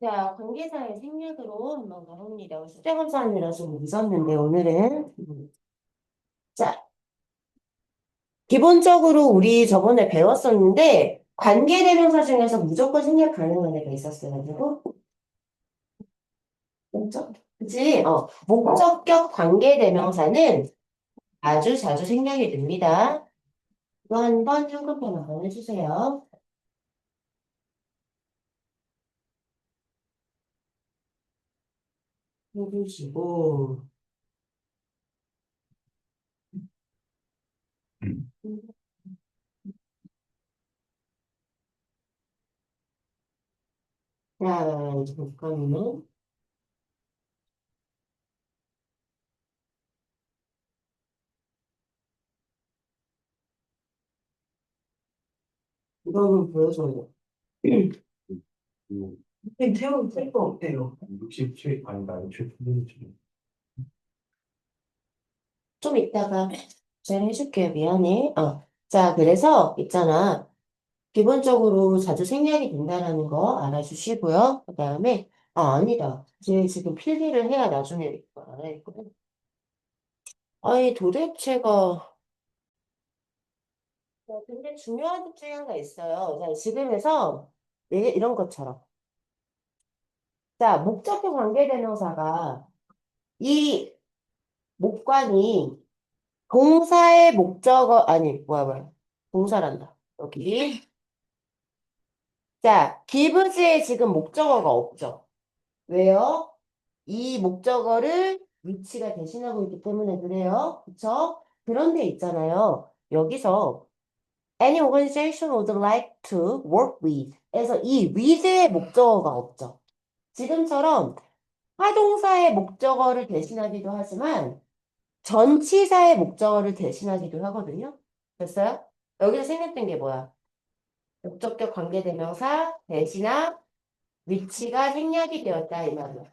자, 관계사의 생략으로 한번 가봅니다. 수재검사님이라 좀 늦었는데, 오늘은. 음. 자, 기본적으로 우리 저번에 배웠었는데, 관계대명사 중에서 무조건 생략 가능한 애가 있었어가지고. 목적? 그치? 어, 목적격 관계대명사는 아주 자주 생략이 됩니다. 이거 한번 한꺼번에 한번 해주세요. 해주시고. 자, 잠깐만요. 이거는 보여줘요. 음, 태우 셀거 없대요. 67 아니다 67 좀 이따가 제가 해줄게요. 미안해. 어. 자, 그래서 있잖아. 기본적으로 자주 생략이 된다는 거 알아주시고요. 그 다음에, 아, 아니다. 제 지금 필기를 해야 나중에 이거 알아야겠거든. 아니, 도대체가. 자, 근데 중요한 것 중에 하나가 있어요. 자, 지금에서 예, 이런 것처럼. 자, 목적격 관계대명사가 이 목관이 동사의 목적어, 아니, 뭐야, 뭐야. 동사란다. 여기. 자, gives에 지금 목적어가 없죠. 왜요? 이 목적어를 위치가 대신하고 있기 때문에 그래요. 그쵸? 그런데 있잖아요. 여기서 any organization would like to work with 에서 이 with의 목적어가 없죠. 지금처럼 하동사의 목적어를 대신하기도 하지만 전치사의 목적어를 대신하기도 하거든요. 됐어요? 여기서 생략된 게 뭐야? 목적격 관계대명사 대신한 위치가 생략이 되었다 이 말이야.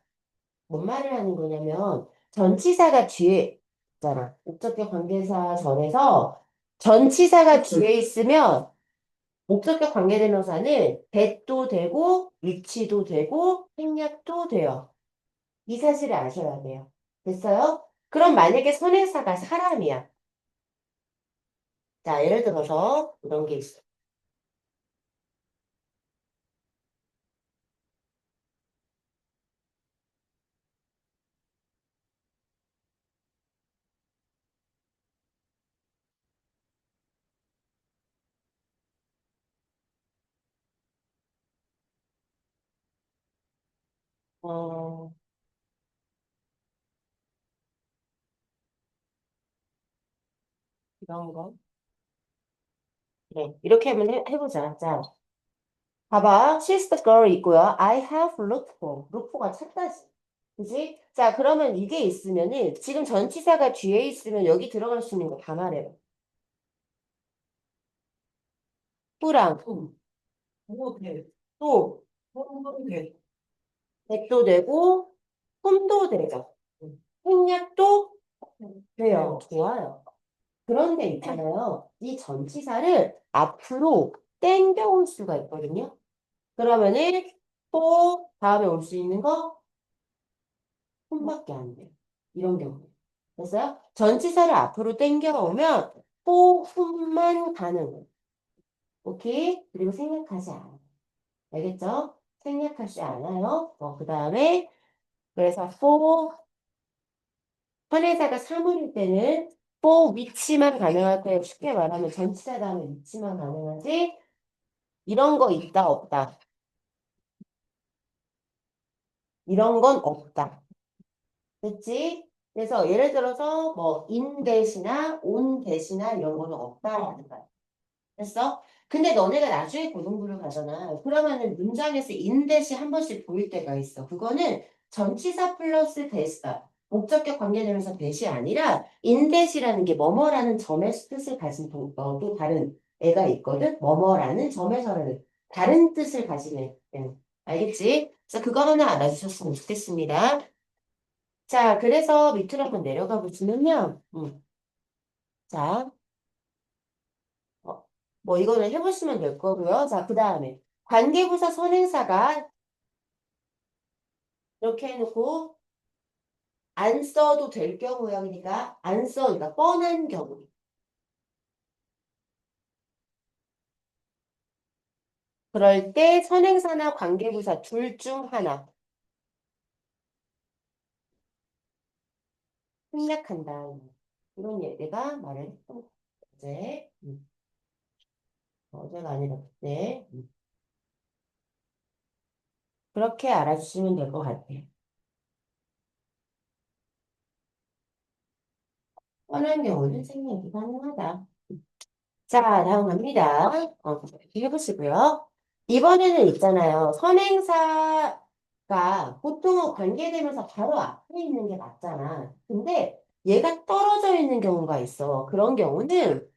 뭔 말을 하는 거냐면 전치사가 뒤에 있잖아. 목적격 관계사 전에서 전치사가 뒤에 있으면 목적격 관계대명사는 대도 되고 위치도 되고 생략도 돼요. 이 사실을 아셔야 돼요. 됐어요? 그럼 만약에 선행사가 사람이야. 자, 예를 들어서 이런 게 있어. 어, 이런 거. 네, 이렇게 한번 해, 해보자. 자, 봐봐. She's the girl 있고요. I have looked for. look for가 찾다지. 그지? 자, 그러면 이게 있으면은 지금 전치사가 뒤에 있으면 여기 들어갈 수 있는 거 다 말해요. 뿌랑 뭐 돼? 또뭐 돼? 백도 되고 홈도 되죠. 생략도 돼요. 좋아요. 그런데 있잖아요. 이 전치사를 앞으로 땡겨올 수가 있거든요. 그러면은 또 다음에 올 수 있는 거 홈밖에 안 돼요. 이런 경우. 됐어요? 전치사를 앞으로 땡겨오면 또 홈만 가능. 오케이? 그리고 생략하지 않아요. 알겠죠? 생략하지 않아요. 어, 그 다음에 그래서 for 선행사가 사물일 때는 for 위치만 가능할 거예요. 쉽게 말하면 전치사 다음에 위치만 가능하지. 이런 거 있다 없다. 이런 건 없다. 됐지? 그래서 예를 들어서 뭐 in 대시나 on 대시나 이런 거는 거야. 됐어? 근데 너네가 나중에 고등부를 가잖아. 그러면은 문장에서 in 대시 한 번씩 보일 때가 있어. 그거는 전치사 플러스 대시다. 목적격 관계되면서 대시 아니라 in 대시라는 게 뭐뭐라는 점의 뜻을 가진 또 다른 애가 있거든. 뭐뭐라는 점에서라는 다른 뜻을 가진 애. 예. 알겠지? 그래서 그거 하나 알아주셨으면 좋겠습니다. 자, 그래서 밑으로 한번 내려가 보시면요. 음. 자, 어, 뭐 이거는 해보시면 될 거고요. 자, 그 다음에 관계부사 선행사가 이렇게 해놓고 안 써도 될 경우야. 그러니까 안 써. 그러니까 뻔한 경우. 그럴 때 선행사나 관계부사 둘 중 하나. 생략한다. 이런 예 내가 말을 했던 거 어제. 음. 어제가 아니라 그때. 음. 그렇게 알아주시면 될 것 같아요. 뻔한 경우는 생략이 가능하다. 자, 다음 갑니다. 어, 이렇게 해보시고요. 이번에는 있잖아요. 선행사가 보통은 관계되면서 바로 앞에 있는 게 맞잖아. 근데 얘가 떨어져 있는 경우가 있어. 그런 경우는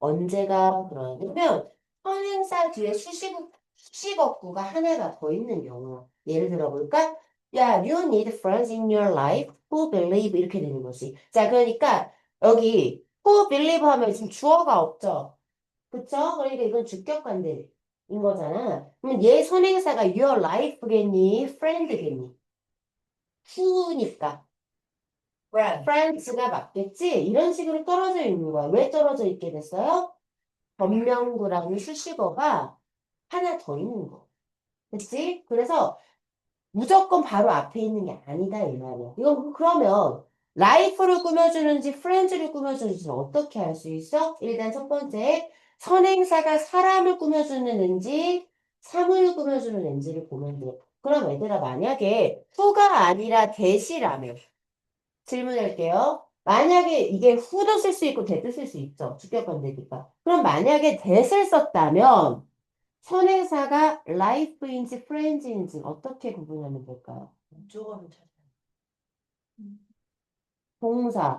언제가 그러냐면 선행사 뒤에 수식, 수식어구가 하나가 더 있는 경우. 예를 들어 볼까? 야, you need friends in your life who believe 이렇게 되는 거지. 자, 그러니까 여기 who believe 하면 지금 주어가 없죠. 그쵸? 그러니까 이건 주격관대인 거잖아. 그럼 얘 선행사가 your life겠니? friend겠니? who니까. Friend. friends가 맞겠지? 이런 식으로 떨어져 있는 거야. 왜 떨어져 있게 됐어요? 변명구라는 수식어가 하나 더 있는 거. 그치? 그래서 무조건 바로 앞에 있는 게 아니다, 이 말이야. 이건 그러면 life를 꾸며주는지 friends를 꾸며주는지 어떻게 알 수 있어? 일단 첫 번째, 선행사가 사람을 꾸며주는지 사물을 꾸며주는 렌즈를 보면 돼. 그럼 얘들아, 만약에 who가 아니라 that이라면 질문할게요. 만약에 이게 who도 쓸 수 있고 that도 쓸 수 있죠. 주격관대니까. 그럼 만약에 that을 썼다면 선행사가 life인지 friends인지 어떻게 구분하면 될까요? 목적어를 찾아. 동사의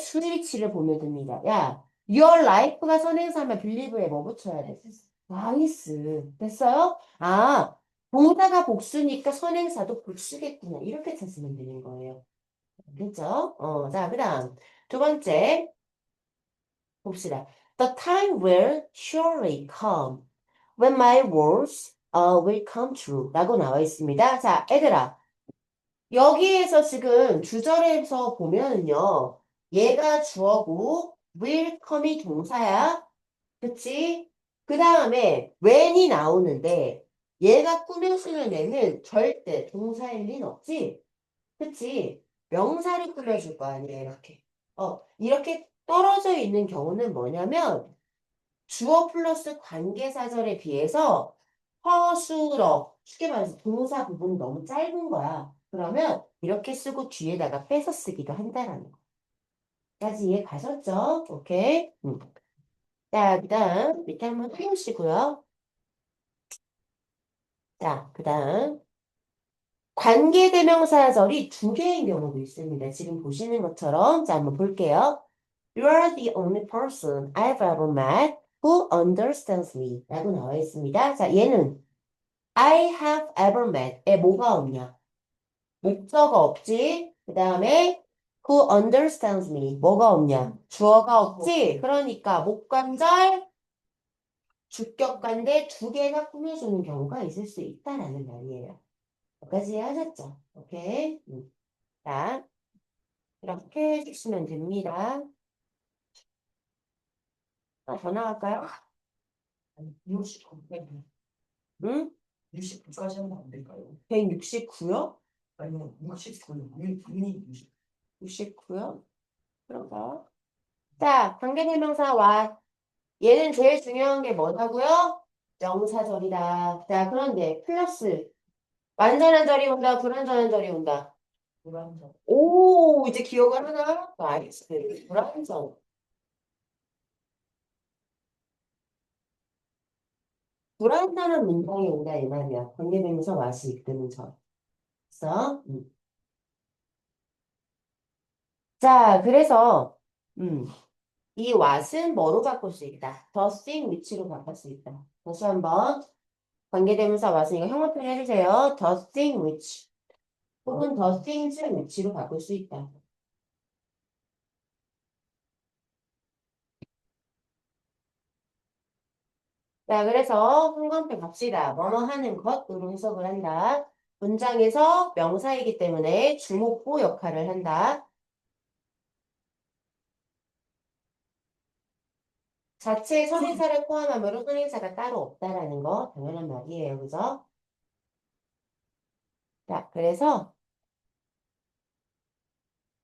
수일치를 보면 됩니다. 야, your life가 선행사면 believe에 뭐 붙여야 돼? 나이스. 됐어요? 아, 동사가 복수니까 선행사도 복수겠구나. 이렇게 찾으면 되는 거예요. 됐죠? 어, 자, 그 다음. 두 번째. 봅시다. The time will surely come when my words uh, will come true. 라고 나와 있습니다. 자, 애들아. 여기에서 지금 주절에서 보면은요. 얘가 주어고 will come이 동사야. 그치? 그 다음에 when이 나오는데 얘가 꾸며 쓰는 애는 절대 동사일 리는 없지? 그치? 명사를 꾸며줄 거 아니에요, 이렇게. 어, 이렇게 떨어져 있는 경우는 뭐냐면 주어 플러스 관계사절에 비해서 허술어, 쉽게 말해서 동사 부분이 너무 짧은 거야. 그러면 이렇게 쓰고 뒤에다가 빼서 쓰기도 한다라는 거. 까지 이해 가셨죠? 오케이. 음. 자, 그 다음 밑에 한번 해보시고요. 자, 그 다음 관계대명사절이 두 개인 경우도 있습니다. 지금 보시는 것처럼 자, 한번 볼게요. You are the only person I've ever met who understands me 라고 나와 있습니다. 자, 얘는 I have ever met에 뭐가 없냐? 목적어 없지? 그 다음에 who understands me 뭐가 없냐? 주어가 없지? 그러니까 목관절 주격관대 두 개가 꾸며주는 경우가 있을 수 있다라는 말이에요. 여기까지 하셨죠? 오케이. 음. 자, 이렇게 해주시면 됩니다. 더 나갈까요? 아니, 69. 응? 69까지 하면 안 될까요? 169요? 아니면 69. 문, 문이 60. 69요? 그런가? 자, 관계대명사 와. 얘는 제일 중요한 게 뭐라고요? 명사절이다. 자, 그런데 플러스 완전한 절이 온다, 불완전한 절이 온다. 불안정. 오, 이제 기억을 하나? 나이스. 불완전. 불완전한 문장이 온다, 이 말이야. 관계대명사 와시 이끄는 절. 그래서, 음. 자, 그래서, 음, 이 what은 뭐로 바꿀 수 있다? thing which로 바꿀 수 있다. 다시 한번 관계대명사 what은 이거 형용편 해주세요. the thing which 혹은 the things which로 바꿀 수 있다. 자, 그래서 형광펜 갑시다. 뭐뭐 하는 것으로 해석을 한다. 문장에서 명사이기 때문에 주목보 역할을 한다. 자체 선행사를 포함하므로 선행사가 따로 없다라는 거 당연한 말이에요. 그죠? 자, 그래서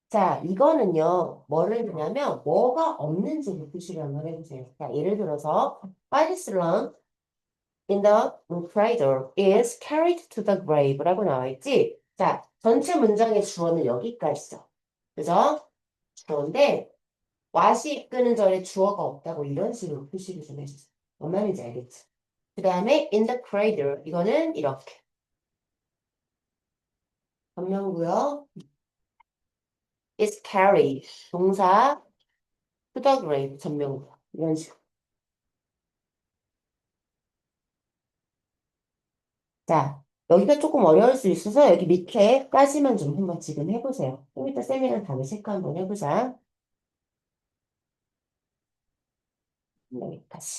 자, 이거는요, 뭐를 주냐면, 뭐가 없는지를 표시를 한번 해주세요. 자, 예를 들어서, Bicycle in the cradle is carried to the grave 라고 나와 있지? 자, 전체 문장의 주어는 여기까지죠. 그죠? 주어인데, what이 이끄는 절에 주어가 없다고 이런 식으로 표시를 좀 해주세요. 뭔 말인지 알겠죠? 그 다음에 in the cradle, 이거는 이렇게. 변명구요. is carried 동사 to the grave 전명구 이런 식으로 자 여기가 조금 어려울 수 있어서 여기 밑에까지만 좀 한번 지금 해보세요 좀 이따 쌤이랑 다음에 체크 한번 해보자 여기까지